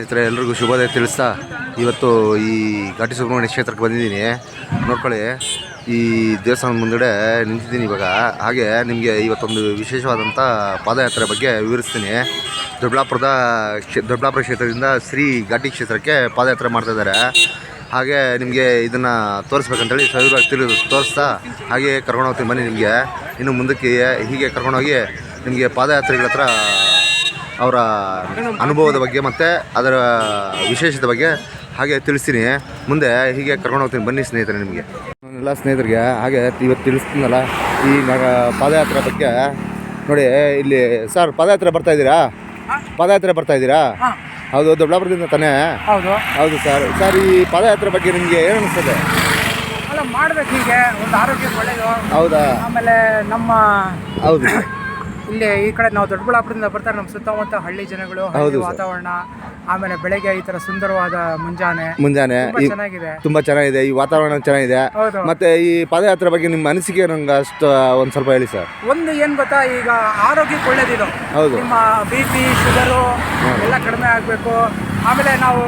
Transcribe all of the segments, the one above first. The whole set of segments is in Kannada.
ಸ್ನೇಹಿತರೆ, ಎಲ್ರಿಗೂ ಶುಭೋದಯ ತಿಳಿಸ್ತಾ ಇವತ್ತು ಈ ಘಾಟಿ ಸುಬ್ರಹ್ಮಣ್ಯ ಕ್ಷೇತ್ರಕ್ಕೆ ಬಂದಿದ್ದೀನಿ. ನೋಡ್ಕೊಳ್ಳಿ, ಈ ದೇವಸ್ಥಾನದ ಮುಂದಡೆ ನಿಂತಿದ್ದೀನಿ ಇವಾಗ. ಹಾಗೆ ನಿಮಗೆ ಇವತ್ತೊಂದು ವಿಶೇಷವಾದಂಥ ಪಾದಯಾತ್ರೆ ಬಗ್ಗೆ ವಿವರಿಸ್ತೀನಿ. ದೊಡ್ಡಬಳ್ಳಾಪುರದ ಕ್ಷೇ, ದೊಡ್ಡಬಳ್ಳಾಪುರ ಕ್ಷೇತ್ರದಿಂದ ಶ್ರೀ ಘಾಟಿ ಕ್ಷೇತ್ರಕ್ಕೆ ಪಾದಯಾತ್ರೆ ಮಾಡ್ತಾ ಇದ್ದಾರೆ. ಹಾಗೆ ನಿಮಗೆ ಇದನ್ನು ತೋರಿಸ್ಬೇಕಂತೇಳಿ ಸವಿರವಾಗಿ ತಿಳಿ ತೋರಿಸ್ತಾ ಹಾಗೆ ಕರ್ಕೊಂಡು ಹೋಗ್ತೀನಿ. ಬನ್ನಿ ನಿಮಗೆ. ಇನ್ನು ಮುಂದಕ್ಕೆ ಹೀಗೆ ಕರ್ಕೊಂಡೋಗಿ ನಿಮಗೆ ಪಾದಯಾತ್ರೆಗಳ ಹತ್ರ ಅವರ ಅನುಭವದ ಬಗ್ಗೆ ಮತ್ತು ಅದರ ವಿಶೇಷತೆ ಬಗ್ಗೆ ಹಾಗೆ ತಿಳಿಸ್ತೀನಿ. ಮುಂದೆ ಹೀಗೆ ಕರ್ಕೊಂಡು ಹೋಗ್ತೀನಿ. ಬನ್ನಿ ಸ್ನೇಹಿತರೆ ನಿಮಗೆ. ಎಲ್ಲ ಸ್ನೇಹಿತರಿಗೆ ಹಾಗೆ ಇವತ್ತು ತಿಳಿಸ್ತೀನಲ್ಲ ಈ ನಗ ಪಾದಯಾತ್ರೆ ಬಗ್ಗೆ. ನೋಡಿ ಇಲ್ಲಿ ಸರ್ ಪಾದಯಾತ್ರೆ ಬರ್ತಾ ಇದ್ದೀರಾ? ಪಾದಯಾತ್ರೆ ಬರ್ತಾ ಇದ್ದೀರಾ? ಹೌದು ದೊಡ್ಡಬಳ್ಳಾಪುರದಿಂದ ತಾನೇ? ಹೌದು. ಹೌದು ಸರ್. ಸರ್ ಈ ಪಾದಯಾತ್ರೆ ಬಗ್ಗೆ ನಿಮಗೆ ಏನು ಅನಿಸ್ತದೆ? ಮಾಡ್ಬೇಕು ಹೀಗೆ. ಒಂದು ಆರೋಗ್ಯ ಒಳ್ಳೆಯದು ಹೌದಾ? ಆಮೇಲೆ ನಮ್ಮ ಹೌದು. ಇಲ್ಲಿ ಈ ಕಡೆ ನಾವು ದೊಡ್ಡಬಳ್ಳಾಪುರದಿಂದ ಬರ್ತಾರೆ ನಮ್ಮ ಸುತ್ತಮುತ್ತ ಹಳ್ಳಿ ಜನಗಳು ಹಳ್ಳಿ ವಾತಾವರಣ ಆಮೇಲೆ ಬೆಳಗ್ಗೆ ಈ ತರ ಸುಂದರವಾದ ಮುಂಜಾನೆ ಮುಂಜಾನೆ. ಚೆನ್ನಾಗಿದೆ. ತುಂಬಾ ಚೆನ್ನಾಗಿದೆ. ಈ ವಾತಾವರಣ ಚೆನ್ನಾಗಿದೆ. ಮತ್ತೆ ಈ ಪಾದಯಾತ್ರೆ ಬಗ್ಗೆ ನಿಮ್ಮ ಅನಿಸಿಕೆ ನಂಗೆ ಅಷ್ಟು ಒಂದ್ ಸ್ವಲ್ಪ ಹೇಳಿ ಸರ್. ಒಂದು ಏನ್ ಗೊತ್ತಾ ಈಗ ಆರೋಗ್ಯಕ್ಕೆ ಒಳ್ಳೇದಿದು. ಹೌದು. ನಿಮ್ಮ ಬಿ ಪಿ ಶುಗರು ಎಲ್ಲ ಕಡಿಮೆ ಆಗ್ಬೇಕು. ಆಮೇಲೆ ನಾವು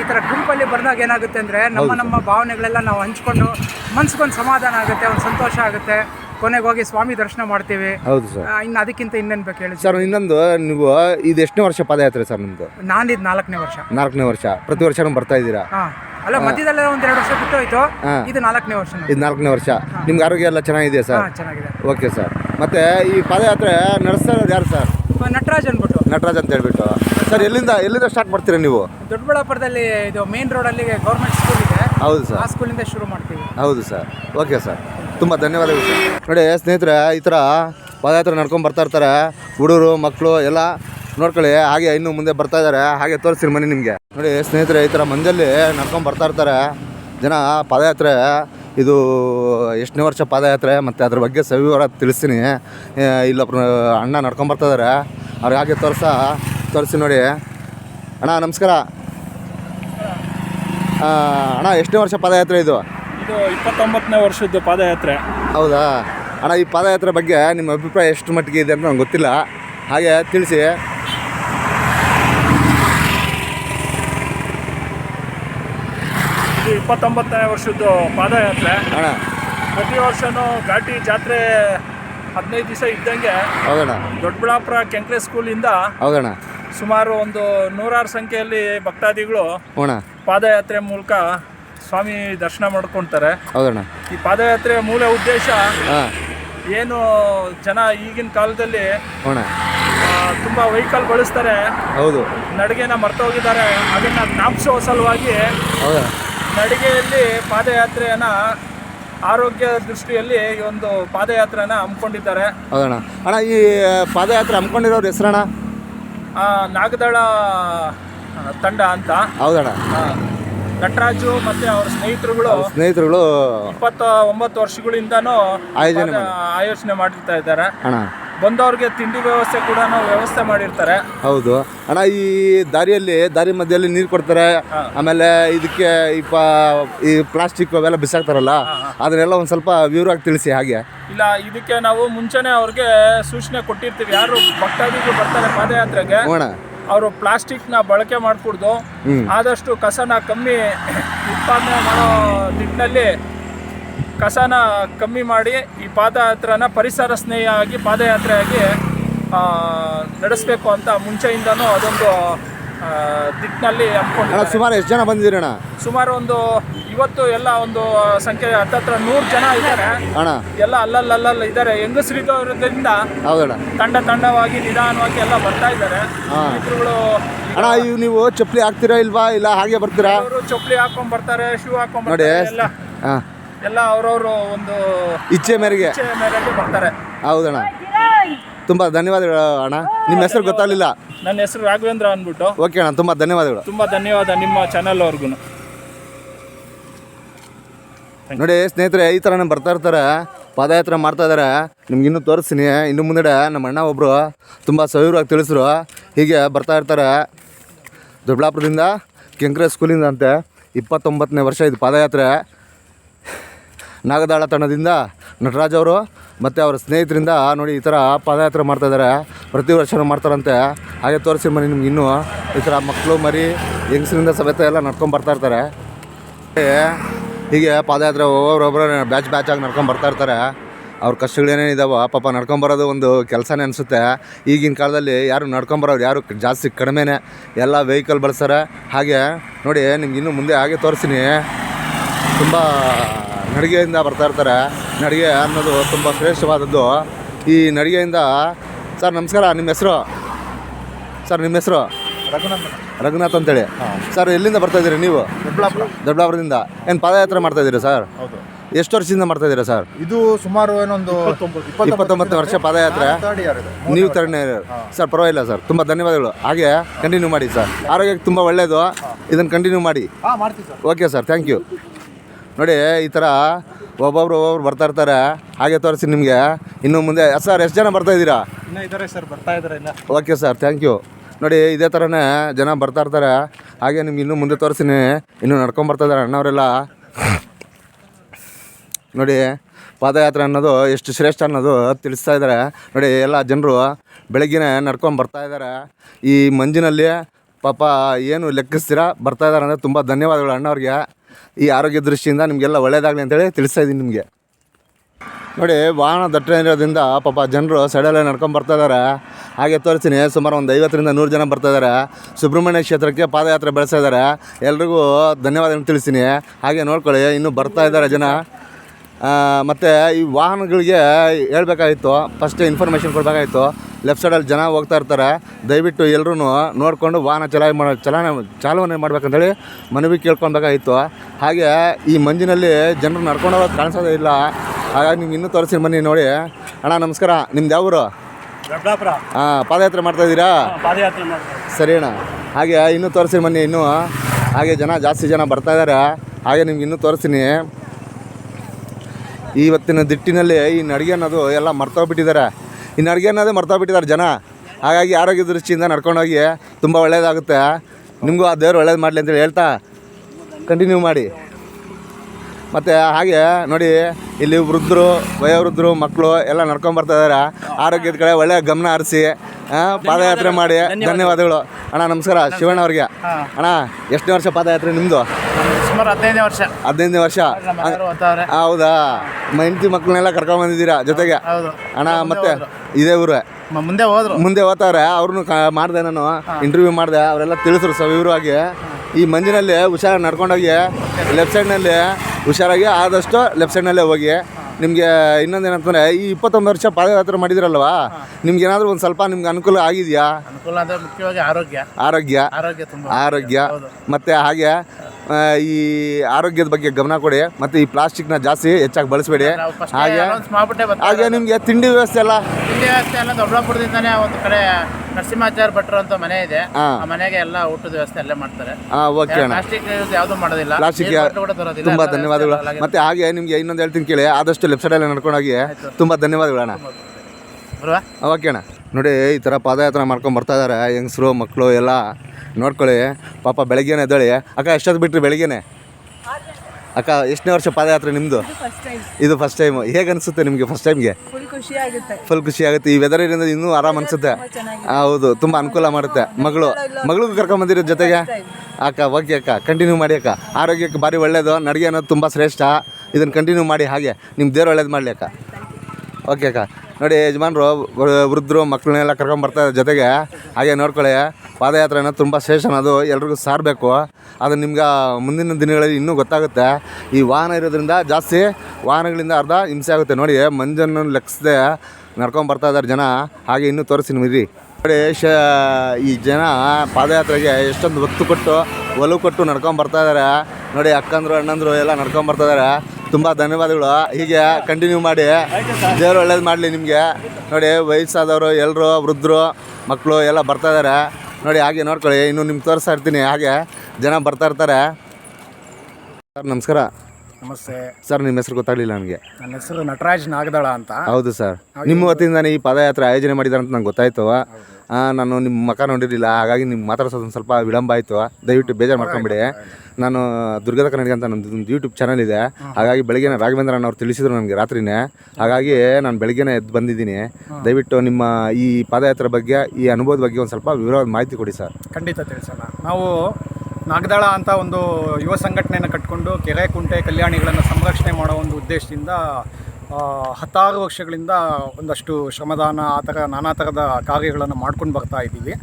ಈ ತರ ಗುಂಪಲ್ಲಿ ಬರ್ದಾಗ ಏನಾಗುತ್ತೆ ಅಂದ್ರೆ ನಮ್ಮ ನಮ್ಮ ಭಾವನೆಗಳೆಲ್ಲ ನಾವು ಹಂಚ್ಕೊಂಡು ಮನ್ಸಿಗೊಂದು ಸಮಾಧಾನ ಆಗುತ್ತೆ ಒಂದು ಸಂತೋಷ ಆಗುತ್ತೆ. ಕೊನೆಗೆ ಹೋಗಿ ಸ್ವಾಮಿ ದರ್ಶನ ಮಾಡ್ತೀವಿ. ಹೌದು ಸರ್. ಆ, ಇನ್ನು ಅದಕ್ಕಿಂತ ಇನ್ನೇನು ಬೇಕು ಹೇಳಿ ಸರ್ ಇನ್ನೊಂದು ನೀವು ಇದು ಎಷ್ಟನೇ ವರ್ಷ ಪಾದಯಾತ್ರೆ ಸರ್ ನಿಮ್ದು? ನಾನು ಇದು ನಾಲ್ಕನೇ ವರ್ಷ. ನಾಲ್ಕನೇ ವರ್ಷ. ಪ್ರತಿ ವರ್ಷನೂ ಬರ್ತಾ ಇದ್ದೀರಾ? ಹಾ. ಅಲ್ಲ ಮಧ್ಯದಲ್ಲೇ ಒಂದ್ ಎರಡು ವರ್ಷ ಬಿಟ್ಟು ಹೋಯ್ತು ಹಾ. ಇದು ನಾಲ್ಕನೇ ವರ್ಷ ಇದು ನಾಲ್ಕನೇ ವರ್ಷ. ನಿಮ್ಗೆ ಆರೋಗ್ಯ ಎಲ್ಲ ಚೆನ್ನಾಗಿದೆಯಾ ಹಾ ಸರ್ ಚೆನ್ನಾಗಿದೆ. Okay sir. ಮತ್ತೆ ಈ ಪಾದಯಾತ್ರೆ ನಡೆಸ್ತಾ ಇರೋದು ಯಾರು ಸರ್? ನಟರಾಜ್ ಅಂದ್ಬಿಟ್ಟು. ನಟರಾಜ್ ಅಂತ ಹೇಳ್ಬಿಟ್ಟು. ಸರ್ ಎಲ್ಲಿಂದ ಎಲ್ಲಿಂದ ಸ್ಟಾರ್ಟ್ ಮಾಡ್ತೀರಾ ನೀವು? ದೊಡ್ಡಬಳ್ಳಾಪುರದಲ್ಲಿ ಇದು ಮೇನ್ ರೋಡ್ ಅಲ್ಲಿ ಗೌರ್ಮೆಂಟ್ ಸ್ಕೂಲ್ ಇದೆ. ಹೌದು ಆ ಸರ್ ಸ್ಕೂಲಿಂದ ಶುರು ಮಾಡ್ತೀವಿ. ಹೌದು ಸರ್ ಓಕೆ ಸರ್ ತುಂಬ ಧನ್ಯವಾದಗಳು ಸರ್ ನೋಡಿ ಸ್ನೇಹಿತರೆ ಈ ಥರ ಪಾದಯಾತ್ರೆ ನಡ್ಕೊಂಡು ಬರ್ತಾ ಇರ್ತಾರೆ. ಹುಡುಗರು ಮಕ್ಕಳು ಎಲ್ಲ ನೋಡ್ಕೊಳ್ಳಿ ಹಾಗೆ ಇನ್ನು ಮುಂದೆ ಬರ್ತಾ ಇದ್ದಾರೆ. ಹಾಗೆ ತೋರಿಸ್ತೀನಿ ಮನೆ ನಿಮಗೆ. ನೋಡಿ ಸ್ನೇಹಿತರೆ ಈ ಥರ ಮಂಜಲ್ಲಿ ನಡ್ಕೊಂಡು ಬರ್ತಾ ಇರ್ತಾರೆ. ಜನ ಪಾದಯಾತ್ರೆ ಇದು ಎಷ್ಟನೇ ವರ್ಷ ಪಾದಯಾತ್ರೆ ಮತ್ತು ಅದ್ರ ಬಗ್ಗೆ ಸವಿವರ ತಿಳಿಸ್ತೀನಿ. ಇಲ್ಲ ಇಲ್ಲೊಬ್ರು ಅಣ್ಣ ನಡ್ಕೊಂಬರ್ತಿದ್ದಾರೆ ಅವ್ರಿಗೆ ಹಾಗೆ ತೋರಿಸ ತೋರಿಸಿ ನೋಡಿ. ಅಣ್ಣ ನಮಸ್ಕಾರ. ಅಣ್ಣ ಎಷ್ಟನೇ ವರ್ಷ ಪಾದಯಾತ್ರೆ ಇದು? ಇದು ಇಪ್ಪತ್ತೊಂಬತ್ತನೇ ವರ್ಷದ ಪಾದಯಾತ್ರೆ. ಹೌದಾ? ಅಣ್ಣ ಈ ಪಾದಯಾತ್ರೆ ಬಗ್ಗೆ ನಿಮ್ಮ ಅಭಿಪ್ರಾಯ ಎಷ್ಟು ಮಟ್ಟಿಗೆ ಇದೆ ಅಂತ ನಂಗೆ ಗೊತ್ತಿಲ್ಲ. ಹಾಗೆ ತಿಳಿಸಿ. ಇಪ್ಪತ್ತೊಂಬತ್ತನೇ ವರ್ಷದ್ದು ಪಾದಯಾತ್ರೆ. ಅಣ್ಣ. ಪ್ರತಿ ವರ್ಷನೂ ಘಾಟಿ ಜಾತ್ರೆ ಹದಿನೈದು ದಿವಸ ಇದ್ದಂಗೆ ಹೌದಣ್ಣ. ದೊಡ್ಡಬಳ್ಳಾಪುರ ಕೆಂಕ್ರೆ ಸ್ಕೂಲಿಂದ ಹೌದಣ್ಣ. ಸುಮಾರು ಒಂದು ನೂರಾರು ಸಂಖ್ಯೆಯಲ್ಲಿ ಭಕ್ತಾದಿಗಳು ಪಾದಯಾತ್ರೆ ಮೂಲಕ ಸ್ವಾಮಿ ದರ್ಶನ ಮಾಡ್ಕೊಳ್ತಾರೆ ಹೌದಣ್ಣ. ಈ ಪಾದಯಾತ್ರೆಯ ಮೂಲ ಉದ್ದೇಶ ಹಾಂ. ಏನು ಜನ ಈಗಿನ ಕಾಲದಲ್ಲಿ ಆ, ತುಂಬ ವೆಹಿಕಲ್ ಬಳಸ್ತಾರೆ. ಹೌದು. ನಡಿಗೆನ ಮರ್ತೋಗಿದ್ದಾರೆ ಅದನ್ನ ಜ್ಞಾಪಿಸೋ ಸಲುವಾಗಿ ಹೌದಾ? ನಡಿಗೆಯಲ್ಲಿ ಪಾದಯಾತ್ರೆಯನ್ನ ಆರೋಗ್ಯ ದೃಷ್ಟಿಯಲ್ಲಿ ಈ ಒಂದು ಪಾದಯಾತ್ರೆನ ಹಮ್ಮಿಕೊಂಡಿದ್ದಾರೆ. ಹೌದಣ್ಣ. ಅಣ್ಣ ಈ ಪಾದಯಾತ್ರೆ ಹಮ್ಮಿಕೊಂಡಿರೋರು ಹೆಸರಣ್ಣ? ನಾಗದಳ ತಂಡ ಅಂತ. ಹೌದಣ್ಣ. ನಟರಾಜು ಮತ್ತೆ ಅವ್ರ ಸ್ನೇಹಿತರುಗಳು ಸ್ನೇಹಿತರುಗಳು ಇಪ್ಪತ್ತ ಒಂಬತ್ತು ವರ್ಷಗಳಿಂದನೂ ಆಯೋಜನೆ ಮಾಡಿರ್ತಾ ಇದ್ದಾರೆ. ಅಣ್ಣ. ಬಂದವ್ರಿಗೆ ತಿಂಡಿ ವ್ಯವಸ್ಥೆ ಕೂಡ ವ್ಯವಸ್ಥೆ ಮಾಡಿರ್ತಾರೆ. ಹೌದು. ಅಣ್ಣ ಈ ದಾರಿಯಲ್ಲಿ ದಾರಿ ಮಧ್ಯದಲ್ಲಿ ನೀರು ಕೊಡ್ತಾರೆ. ಆಮೇಲೆ ಇದಕ್ಕೆ ಈ ಪಾ ಈ ಪ್ಲಾಸ್ಟಿಕ್ ಅವೆಲ್ಲ ಬಿಸಾಕ್ತಾರಲ್ಲ ಅದನ್ನೆಲ್ಲ ಒಂದು ಸ್ವಲ್ಪ ವಿವರವಾಗಿ ತಿಳಿಸಿ ಹಾಗೆ. ಇಲ್ಲ ಇದಕ್ಕೆ ನಾವು ಮುಂಚೆನೆ ಅವ್ರಿಗೆ ಸೂಚನೆ ಕೊಟ್ಟಿರ್ತೀವಿ. ಯಾರು ಭಕ್ತಾದಿಗಳು ಬರ್ತಾರೆ ಪಾದಯಾತ್ರೆಗೆ ಹೋಣ ಅವರು ಪ್ಲಾಸ್ಟಿಕ್ನ ಬಳಕೆ ಮಾಡಿಕೊಡ್ದು ಆದಷ್ಟು ಕಸನ ಕಮ್ಮಿ ಉತ್ಪಾದನೆ ಮಾಡೋ ನಿಟ್ಟಿನಲ್ಲಿ ಕಸನ ಕಮ್ಮಿ ಮಾಡಿ ಈ ಪಾದಯಾತ್ರೆನ ಪರಿಸರ ಸ್ನೇಹಿಯಾಗಿ ಪಾದಯಾತ್ರೆಯಾಗಿ ನಡೆಸಬೇಕು ಅಂತ ಮುಂಚೆಯಿಂದನೂ ಅದೊಂದು ದಿಕ್ಕಿನಲ್ಲಿ ಅಣ್ಣ ಸುಮಾರು ಎಷ್ಟು ಜನ ಬಂದಿದ್ದೀರಿ ಅಣ್ಣ? ಸುಮಾರು ಒಂದು ಇವತ್ತು ಎಲ್ಲ ಒಂದು ಸಂಖ್ಯೆ ಹತ್ತತ್ರ ನೂರು ಜನ ಇದ್ದಾರೆ. ಅಣ್ಣ. ಎಲ್ಲ ಅಲ್ಲಲ್ಲಲ್ಲ ಇದ್ದಾರೆ. ಹೆಂಗಸರಿರೋದ್ರಿಂದ ಹೌದಣ್ಣ. ತಂಡ ತಂಡವಾಗಿ ನಿಧಾನವಾಗಿ ಎಲ್ಲ ಬರ್ತಾ ಇದ್ದಾರೆ. ಮಿತ್ರಗಳು ಅಣ್ಣ ಇವು ನೀವು ಚಪ್ಪಲಿ ಹಾಕ್ತೀರಾ ಇಲ್ವಾ? ಇಲ್ಲ ಹಾಗೆ ಬರ್ತೀರಾ? ಅವರು ಚಪ್ಪಲಿ ಹಾಕೊಂಡ್ ಬರ್ತಾರೆ ಶೂ ಹಾಕೊಂಡ್ ಬರ್ತಾರೆ ಎಲ್ಲ. ಹಾಂ. ಎಲ್ಲ ಅವರವರು ಒಂದು ಇಚ್ಛೆ ಮೇರೆಗೆ. ಇಚ್ಛೆ ಮೇರೆಗೆ ಬರ್ತಾರೆ. ಹೌದಣ್ಣ. ತುಂಬಾ ಧನ್ಯವಾದಗಳು ಅಣ್ಣ. ನಿಮ್ಮ ಹೆಸರು ಗೊತ್ತಾಗಲಿಲ್ಲ. ನನ್ನ ಹೆಸರು ರಾಘವೇಂದ್ರ ಅಂದ್ಬಿಟ್ಟು. ಓಕೆ ಅಣ್ಣ ತುಂಬಾ ಧನ್ಯವಾದಗಳು. ತುಂಬಾ ಧನ್ಯವಾದ ನಿಮ್ಮ ಚಾನಲ್ ಅವ್ರಿಗೂ ನೋಡಿ ಸ್ನೇಹಿತರೆ ಈ ಥರನೇ ಬರ್ತಾ ಇರ್ತಾರೆ ಪಾದಯಾತ್ರೆ ಮಾಡ್ತಾ ಇದ್ದಾರೆ ನಿಮ್ಗೆ ಇನ್ನೂ ತೋರಿಸ್ತೀನಿ. ಇನ್ನು ಮುಂದೆ ನಮ್ಮ ಅಣ್ಣ ಒಬ್ಬರು ತುಂಬ ಸವಿವರವಾಗಿ ತಿಳಿಸ್ರು. ಹೀಗೆ ಬರ್ತಾ ಇರ್ತಾರೆ. ದೊಡ್ಡಬಳ್ಳಾಪುರದಿಂದ ಕೆಂಕ್ರೆ ಸ್ಕೂಲಿಂದ ಅಂತೆ. ಇಪ್ಪತ್ತೊಂಬತ್ತನೇ ವರ್ಷ ಇದು ಪಾದಯಾತ್ರೆ. ನಾಗದಾಳ ತಂಡದಿಂದ ನಟರಾಜ್ ಅವರು ಮತ್ತು ಅವರ ಸ್ನೇಹಿತರಿಂದ ನೋಡಿ ಈ ಥರ ಪಾದಯಾತ್ರೆ ಮಾಡ್ತಾಯಿದ್ದಾರೆ ಪ್ರತಿ ವರ್ಷವೂ ಮಾಡ್ತಾರಂತೆ. ಹಾಗೆ ತೋರಿಸಿ ಮನೆ ನಿಮ್ಗೆ ಇನ್ನೂ ಈ ಥರ ಮಕ್ಕಳು, ಮರಿ, ಹೆಂಗಸರಿಂದ ಸಮೇತ ಎಲ್ಲ ನಡ್ಕೊಂಡು ಬರ್ತಾ ಇರ್ತಾರೆ. ಹೀಗೆ ಪಾದಯಾತ್ರೆ ಒಬ್ಬರೊಬ್ಬರು ಬ್ಯಾಚ್ ಬ್ಯಾಚ್ ಆಗಿ ನಡ್ಕೊಂಡು ಬರ್ತಾ ಇರ್ತಾರೆ. ಅವ್ರ ಕಷ್ಟಗಳೇನೇನಿದಾವೋ ಪಾಪ ನಡ್ಕೊಂಬರೋದು ಒಂದು ಕೆಲಸನೇ ಅನಿಸುತ್ತೆ. ಈಗಿನ ಕಾಲದಲ್ಲಿ ಯಾರು ನಡ್ಕೊಂಬರೋರು ಯಾರು ಜಾಸ್ತಿ ಕಡಿಮೆನೇ ಎಲ್ಲ ವೆಹಿಕಲ್ ಬಳಸ್ತಾರೆ. ಹಾಗೆ ನೋಡಿ ನಿಮ್ಗೆ ಇನ್ನೂ ಮುಂದೆ ಹಾಗೆ ತೋರಿಸ್ತೀನಿ. ತುಂಬ ನಡಿಗೆಯಿಂದ ಬರ್ತಾ ಇರ್ತಾರೆ. ನಡಿಗೆ ಅನ್ನೋದು ತುಂಬ ಶ್ರೇಷ್ಠವಾದದ್ದು. ಈ ನಡಿಗೆಯಿಂದ ಸರ್ ನಮಸ್ಕಾರ ನಿಮ್ಮ ಹೆಸರು? ಸರ್ ನಿಮ್ಮ ಹೆಸರು? ರಘುನಾಥ್ ಅಂತೇಳಿ. ಸರ್ ಎಲ್ಲಿಂದ ಬರ್ತಾ ಇದ್ದೀರಿ ನೀವು? ದೊಡ್ಡಬಳ್ಳಾಪುರದಿಂದ. ಏನು ಪಾದಯಾತ್ರೆ ಮಾಡ್ತಾ ಇದ್ದೀರಾ ಸರ್? ಹೌದು. ಎಷ್ಟು ವರ್ಷದಿಂದ ಮಾಡ್ತಾ ಇದ್ದೀರಾ ಸರ್? ಇದು ಸುಮಾರು ಏನೊಂದು ಇಪ್ಪತ್ತೊಂಬತ್ತು. ವರ್ಷ ಪಾದಯಾತ್ರೆ. ಥರ್ಡ್ ಇಯರ್ ಇದು. ನೀವು ತರಣೆ ಸರ್ ಪರವಾಗಿಲ್ಲ ಸರ್. ತುಂಬ ಧನ್ಯವಾದಗಳು. ಹಾಗೆ ಕಂಟಿನ್ಯೂ ಮಾಡಿ ಸರ್. ಆರೋಗ್ಯಕ್ಕೆ ತುಂಬ ಒಳ್ಳೆಯದು ಇದನ್ನು ಕಂಟಿನ್ಯೂ ಮಾಡಿ. ಹಾಂ ಮಾಡ್ತೀವಿ sir. Okay sir. Thank you ನೋಡಿ ಈ ಥರ ಒಬ್ಬೊಬ್ರು ಒಬ್ಬೊಬ್ರು ಬರ್ತಾ ಇರ್ತಾರೆ. ಹಾಗೆ ತೋರಿಸಿ ನಿಮಗೆ. ಇನ್ನು ಮುಂದೆ ಸರ್ ಎಷ್ಟು ಜನ ಬರ್ತಾ ಇದ್ದೀರಾ? ಇದ್ದಾರೆ ಸರ್ ಬರ್ತಾ ಇದ್ದಾರೆ ಇಲ್ಲ ಓಕೆ ಸರ್ ಥ್ಯಾಂಕ್ ಯು ನೋಡಿ ಇದೇ ಥರನೇ ಜನ ಬರ್ತಾ ಇರ್ತಾರೆ. ಹಾಗೆ ನಿಮ್ಗೆ ಇನ್ನೂ ಮುಂದೆ ತೋರಿಸ್ತೀನಿ. ಇನ್ನೂ ನಡ್ಕೊಂಡು ಬರ್ತಾ ಇದ್ದಾರೆ ಅಣ್ಣವರೆಲ್ಲ. ನೋಡಿ ಪಾದಯಾತ್ರೆ ಅನ್ನೋದು ಎಷ್ಟು ಶ್ರೇಷ್ಠ ಅನ್ನೋದು ತಿಳಿಸ್ತಾ ಇದ್ದಾರೆ. ನೋಡಿ ಎಲ್ಲ ಜನರು ಬೆಳಗ್ಗೆನೇ ನಡ್ಕೊಂಡು ಬರ್ತಾ ಇದ್ದಾರೆ. ಈ ಮಂಜಿನಲ್ಲಿ ಪಾಪ ಏನು ಲೆಕ್ಕಿಸ್ತೀರಾ? ಬರ್ತಾ ಇದ್ದಾರೆ ಅಂದರೆ ತುಂಬ ಧನ್ಯವಾದಗಳು ಅಣ್ಣವ್ರಿಗೆ. ಈ ಆರೋಗ್ಯ ದೃಷ್ಟಿಯಿಂದ ನಿಮಗೆಲ್ಲ ಒಳ್ಳೆಯದಾಗಲಿ ಅಂತೇಳಿ ತಿಳಿಸ್ತಾ ಇದ್ದೀನಿ ನಿಮಗೆ. ನೋಡಿ, ವಾಹನ ದಟ್ಟಣೆ ಇರೋದ್ರಿಂದ ಪಾಪ ಜನರು ಸೈಡಲ್ಲೇ ನಡ್ಕೊಂಡು ಬರ್ತಾ ಇದ್ದಾರೆ ಹಾಗೆ ತೋರಿಸ್ತೀನಿ, ಸುಮಾರು ಒಂದು ಐವತ್ತರಿಂದ ನೂರು ಜನ ಬರ್ತಾ ಇದ್ದಾರೆ ಸುಬ್ರಹ್ಮಣ್ಯ ಕ್ಷೇತ್ರಕ್ಕೆ ಪಾದಯಾತ್ರೆ ಬೆಳೆಸ್ತಾ ಇದ್ದಾರೆ ಎಲ್ರಿಗೂ ಧನ್ಯವಾದಗಳು ತಿಳಿಸ್ತೀನಿ. ಹಾಗೆ ನೋಡ್ಕೊಳ್ಳಿ, ಇನ್ನೂ ಬರ್ತಾ ಇದ್ದಾರೆ ಜನ. ಮತ್ತು ಈ ವಾಹನಗಳಿಗೆ ಹೇಳ್ಬೇಕಾಗಿತ್ತು ಫಸ್ಟ್ ಇನ್ಫಾರ್ಮೇಷನ್ ಕೊಡಬೇಕಾಗಿತ್ತು. ಲೆಫ್ಟ್ ಸೈಡಲ್ಲಿ ಜನ ಹೋಗ್ತಾ ಇರ್ತಾರೆ. ದಯವಿಟ್ಟು ಎಲ್ಲರೂ ನೋಡಿಕೊಂಡು ವಾಹನ ಚಲಾವಣೆ ಮಾಡೋ ಚಲನೆ ಚಾಲನೆ ಮಾಡ್ಬೇಕಂತೇಳಿ ಮನವಿ ಕೇಳ್ಕೊಬೇಕಾಗಿತ್ತು ಹಾಗೆ ಈ ಮಂಜಿನಲ್ಲಿ ಜನರು ನಡ್ಕೊಂಡು ಹೋಗೋದು ಕಾಣಿಸೋದೇ ಇಲ್ಲ. ಹಾಗಾಗಿ ನಿಮ್ಗೆ ಇನ್ನೂ ತೋರಿಸಿ ಬನ್ನಿ ನೋಡಿ. ಅಣ್ಣ ನಮಸ್ಕಾರ. ನಿಮ್ದು ಯಾವ ಊರು? ಹಾಂ ಪಾದಯಾತ್ರೆ ಮಾಡ್ತಾ ಇದ್ದೀರಾ ಸರಿ ಅಣ್ಣ. ಹಾಗೆ ಇನ್ನೂ ತೋರಿಸಿ ಬನ್ನಿ ಇನ್ನೂ. ಹಾಗೆ ಜನ ಜಾಸ್ತಿ ಜನ ಬರ್ತಾ ಇದ್ದಾರೆ. ಹಾಗೆ ನಿಮ್ಗೆ ಇನ್ನೂ ತೋರಿಸ್ತೀನಿ. ಇವತ್ತಿನ ದಿಟ್ಟಿನಲ್ಲಿ ಈ ನಡಿಗೆ ಅನ್ನೋದು ಎಲ್ಲ ಮರ್ತೋಗ್ಬಿಟ್ಟಿದ್ದಾರೆ. ಈ ನಡಿಗೆ ಅನ್ನೋದೇ ಮರ್ತೋಗ್ಬಿಟ್ಟಿದ್ದಾರೆ ಜನ. ಹಾಗಾಗಿ ಆರೋಗ್ಯ ದೃಷ್ಟಿಯಿಂದ ನಡ್ಕೊಂಡೋಗಿ ತುಂಬ ಒಳ್ಳೆಯದಾಗುತ್ತೆ ನಿಮಗೂ ಆ ದೇವರು ಒಳ್ಳೇದು ಮಾಡಲಿ ಅಂತೇಳಿ ಹೇಳ್ತಾ ಕಂಟಿನ್ಯೂ ಮಾಡಿ. ಮತ್ತು ಹಾಗೆ ನೋಡಿ, ಇಲ್ಲಿ ವೃದ್ಧರು, ವಯೋವೃದ್ಧರು, ಮಕ್ಕಳು ಎಲ್ಲ ನಡ್ಕೊಂಡು ಬರ್ತಾ ಇದ್ದಾರೆ. ಆರೋಗ್ಯದ ಕಡೆ ಒಳ್ಳೆಯ ಗಮನ ಹರಿಸಿ. ಪಾದಯಾತ್ರೆ ಮಾಡಿ. ಧನ್ಯವಾದಗಳು. ಅಣ್ಣ ನಮಸ್ಕಾರ ಶಿವಣ್ಣ ಅವ್ರಿಗೆ. ಅಣ್ಣ ಎಷ್ಟನೇ ವರ್ಷ ಪಾದಯಾತ್ರೆ ನಿಮ್ಮದು ಸುಮಾರು ಹದಿನೈದನೇ ವರ್ಷ. ಹದಿನೈದನೇ ವರ್ಷ. ಹೌದಾ ಹೆಂಡತಿ ಮಕ್ಕಳನ್ನೆಲ್ಲ ಕರ್ಕೊಂಡ್ ಬಂದಿದ್ದೀರಾ ಜೊತೆಗೆ? ಅಣ್ಣ ಮತ್ತೆ ಇದೇ ಊರೇ? ಮುಂದೆ ಹೋದ್ರು. ಮುಂದೆ ಓದ್ತಾವ್ರೆ? ಅವ್ರನ್ನು ಮಾಡಿದೆ ನಾನು. ಇಂಟರ್ವ್ಯೂ ಮಾಡಿದೆ ಅವರೆಲ್ಲ ತಿಳಿಸ್ರು ಸವಿವರವಾಗಿ ಈ ಮಂಜಿನಲ್ಲಿ ಹುಷಾರಾಗಿ ನಡ್ಕೊಂಡೋಗಿ ಲೆಫ್ಟ್ ಸೈಡ್ನಲ್ಲಿ ಹುಷಾರಾಗಿ ಆದಷ್ಟು ಲೆಫ್ಟ್ ಸೈಡ್ನಲ್ಲೇ ಹೋಗಿ. ನಿಮಗೆ ಇನ್ನೊಂದು ಏನಂತಂದರೆ ಈ ಇಪ್ಪತ್ತೊಂದು ವರ್ಷ ಪಾದಯಾತ್ರೆ ಮಾಡಿದಿರಲ್ವಾ? ನಿಮ್ಗೆ ಏನಾದರೂ ಒಂದು ಸ್ವಲ್ಪ ನಿಮ್ಗೆ ಅನುಕೂಲ ಆಗಿದೆಯಾ? ಅನುಕೂಲ ಅಂದ್ರೆ ಮುಖ್ಯವಾಗಿ ಆರೋಗ್ಯ. ಆರೋಗ್ಯ. ಆರೋಗ್ಯ ಆರೋಗ್ಯ. ಮತ್ತು ಹಾಗೆ ಈ ಆರೋಗ್ಯದ ಬಗ್ಗೆ ಗಮನ ಕೊಡಿ ಮತ್ತು ಈ ಪ್ಲಾಸ್ಟಿಕ್ನ ಜಾಸ್ತಿ ಹೆಚ್ಚಾಗಿ ಬಳಸಬೇಡಿ. ಹಾಗೆ ಹಾಗೆ ನಿಮಗೆ ತಿಂಡಿ ವ್ಯವಸ್ಥೆ ಎಲ್ಲ? ತಿಂಡಿ ವ್ಯವಸ್ಥೆ ಎಲ್ಲ ದೊಡ್ಡಪುರದಿಂದಾನೆ ಒಂದು ಕಡೆ ನರಸಿಂಹಾಚಾರ್ಯ ಭಟ್ರು ಅಂತ ಮನೆ ಇದೆ. ಆ ಮನೆಗೆ ಎಲ್ಲ ಊಟದ ವ್ಯವಸ್ಥೆ ಅಲ್ಲೇ ಮಾಡ್ತಾರೆ. ಓಕೆ ಅಣ್ಣ. ಪ್ಲಾಸ್ಟಿಕ್ ಯಾವುದು ಮಾಡೋದಿಲ್ಲ. ಪ್ಲಾಸ್ಟಿಕ್ ತುಂಬಾ ಧನ್ಯವಾದಗಳು. ಮತ್ತೆ ಹಾಗೆ ನಿಮಗೆ ಇನ್ನೊಂದು ಹೇಳ್ತೀನಿ ಕೇಳಿ ಆದಷ್ಟು ಲೆಫ್ಟ್ ಸೈಡ್ ಅಲ್ಲಿ ನಡ್ಕೊಂಡೋಗಿ ತುಂಬಾ ಧನ್ಯವಾದಗಳು ಅಣ್ಣ. ಓಕೆ ಅಣ್ಣ. ನೋಡಿ ಈ ಥರ ಪಾದಯಾತ್ರೆ ಮಾಡ್ಕೊಂಡು ಬರ್ತಾ ಇದ್ದಾರೆ ಹೆಂಗಸರು ಮಕ್ಕಳು ಎಲ್ಲ. ನೋಡ್ಕೊಳ್ಳಿ ಪಾಪ ಬೆಳಗ್ಗೆನೇ ಎದ್ದೇಳಿ. ಅಕ್ಕ ಎಷ್ಟೊತ್ತು ಬಿಟ್ರಿ ಬೆಳಗ್ಗೆನೆ? ಅಕ್ಕ ಎಷ್ಟನೇ ವರ್ಷ ಪಾದಯಾತ್ರೆ ನಿಮ್ಮದು ಇದು ಫಸ್ಟ್ ಟೈಮ್ ಹೇಗೆ ಅನಿಸುತ್ತೆ ನಿಮಗೆ ಫಸ್ಟ್ ಟೈಮ್ಗೆ ಫುಲ್ ಖುಷಿ ಆಗುತ್ತೆ. ಫುಲ್ ಖುಷಿ ಆಗುತ್ತೆ. ಈ ವೆದರ್ ಇರೋದ್ರಿಂದ ಇನ್ನೂ ಆರಾಮ್ ಅನಿಸುತ್ತೆ. ಹೌದು ತುಂಬ ಅನುಕೂಲ ಮಾಡುತ್ತೆ. ಮಗಳು ಮಗಳಿಗೂ ಕರ್ಕೊಂಬಂದಿರೋ ಜೊತೆಗೆ? ಅಕ್ಕ ಓಕೆ ಅಕ್ಕ. ಕಂಟಿನ್ಯೂ ಮಾಡಿ ಅಕ್ಕ. ಆರೋಗ್ಯಕ್ಕೆ ಭಾರಿ ಒಳ್ಳೆಯದು ನಡಿಗೆ ಅನ್ನೋದು ತುಂಬ ಶ್ರೇಷ್ಠ. ಇದನ್ನು ಕಂಟಿನ್ಯೂ ಮಾಡಿ ಹಾಗೆ. ನಿಮ್ಮ ದೇವ್ರು ಒಳ್ಳೇದು ಮಾಡಲಿ ಅಕ್ಕ. ಓಕೆ ಅಕ್ಕ ನೋಡಿ, ಯಜಮಾನ್ರು ವೃದ್ಧರು, ಮಕ್ಕಳನ್ನೆಲ್ಲ ಕರ್ಕೊಂಬರ್ತಾರೆ ಜೊತೆಗೆ. ಹಾಗೆ ನೋಡ್ಕೊಳ್ಳಿ, ಪಾದಯಾತ್ರೆನ ತುಂಬ ಶೇಷನ್ ಅದು ಎಲ್ರಿಗೂ ಸಾರಬೇಕು. ಅದು ನಿಮ್ಗೆ ಮುಂದಿನ ದಿನಗಳಲ್ಲಿ ಇನ್ನೂ ಗೊತ್ತಾಗುತ್ತೆ. ಈ ವಾಹನ ಇರೋದ್ರಿಂದ ಜಾಸ್ತಿ ವಾಹನಗಳಿಂದ ಅರ್ಧ ಹಿಂಸೆ ಆಗುತ್ತೆ. ನೋಡಿ, ಮಂಜನ್ನು ಲೆಕ್ಕಿಸದೆ ನಡ್ಕೊಂಡು ಬರ್ತಾ ಇದ್ದಾರೆ ಜನ. ಹಾಗೆ ಇನ್ನೂ ತೋರಿಸಿ ಮಿರಿ ನೋಡಿ, ಶ, ಈ ಜನ ಪಾದಯಾತ್ರೆಗೆ ಎಷ್ಟೊಂದು ಒತ್ತು ಕೊಟ್ಟು ಒಲವು ಕೊಟ್ಟು ನಡ್ಕೊಂಡು ಬರ್ತಾ ಇದ್ದಾರೆ. ನೋಡಿ, ಅಕ್ಕಂದ್ರು, ಅಣ್ಣಂದ್ರು ಎಲ್ಲ ನಡ್ಕೊಂಡು ಬರ್ತಾ ಇದ್ದಾರೆ. ತುಂಬ ಧನ್ಯವಾದಗಳು. ಹೀಗೆ ಕಂಟಿನ್ಯೂ ಮಾಡಿ. ದೇವರು ಒಳ್ಳೇದು ಮಾಡಲಿ ನಿಮಗೆ. ನೋಡಿ ವಯಸ್ಸಾದವರು ಎಲ್ಲರೂ ವೃದ್ಧರು ಮಕ್ಕಳು ಎಲ್ಲ ಬರ್ತಾ ಇದ್ದಾರೆ ನೋಡಿ ಹಾಗೆ ನೋಡ್ಕೊಳ್ಳಿ ಇನ್ನು ನಿಮ್ಗೆ ತೋರಿಸ್ತಾ ಇರ್ತೀನಿ. ಹಾಗೆ ಜನ ಬರ್ತಾ ಇರ್ತಾರೆ. ಸರ್ ನಮಸ್ಕಾರ. ನಮಸ್ತೆ. ಸರ್ ನಿಮ್ಮ ಹೆಸರು ಗೊತ್ತಾಗಲಿಲ್ಲ ನನಗೆ. ನನ್ನ ಹೆಸರು ನಟರಾಜ್ ನಾಗದಳ ಅಂತ. ಹೌದು ಸರ್. ನಿಮ್ಮ ವತಿಯಿಂದಾನೇ ಈ ಪಾದಯಾತ್ರೆ ಆಯೋಜನೆ ಮಾಡಿದ್ದಾರೆ ಅಂತ ನಂಗೆ ಗೊತ್ತಾಯ್ತು. ನಾನು ನಿಮ್ಮ ಮಕ ನೋಡಿರಲಿಲ್ಲ. ಹಾಗಾಗಿ ನಿಮ್ಮ ಮಾತಾಡ್ಸೋದು ಒಂದು ಸ್ವಲ್ಪ ವಿಳಂಬ ಆಯಿತು. ದಯವಿಟ್ಟು ಬೇಜಾರು ಮಾಡ್ಕೊಂಬಿಡಿ. ನಾನು ದುರ್ಗದ ಕನ್ನಡಿಗ ಅಂತ ಒಂದು ಯೂಟ್ಯೂಬ್ ಚಾನಲ್ ಇದೆ. ಹಾಗಾಗಿ ಬೆಳಗ್ಗೆ ರಾಘವೇಂದ್ರ ಅವ್ರು ತಿಳಿಸಿದ್ರು ನನಗೆ ರಾತ್ರಿನೇ. ಹಾಗಾಗಿ ನಾನು ಬೆಳಗ್ಗೆನೇ ಎದ್ದು ಬಂದಿದ್ದೀನಿ. ದಯವಿಟ್ಟು ನಿಮ್ಮ ಈ ಪಾದಯಾತ್ರೆ ಬಗ್ಗೆ ಈ ಅನುಭವದ ಬಗ್ಗೆ ಒಂದು ಸ್ವಲ್ಪ ವಿವರವಾದ ಮಾಹಿತಿ ಕೊಡಿ ಸರ್. ಖಂಡಿತ ತಿಳಿಸೋಣ. ನಾವು ನಾಗದಳ ಅಂತ ಒಂದು ಯುವ ಸಂಘಟನೆಯನ್ನು ಕಟ್ಕೊಂಡು ಕೆರೆ ಕುಂಟೆ ಕಲ್ಯಾಣಿಗಳನ್ನು ಸಂರಕ್ಷಣೆ ಮಾಡೋ ಒಂದು ಉದ್ದೇಶದಿಂದ ಹತ್ತಾರು ವರ್ಷಗಳಿಂದ ಒಂದಷ್ಟು ಶ್ರಮದಾನ ಆ ಥರ ನಾನಾ ಥರದ ಕಾರ್ಯಗಳನ್ನು ಮಾಡ್ಕೊಂಡು ಬರ್ತಾ ಇದ್ದೀವಿ.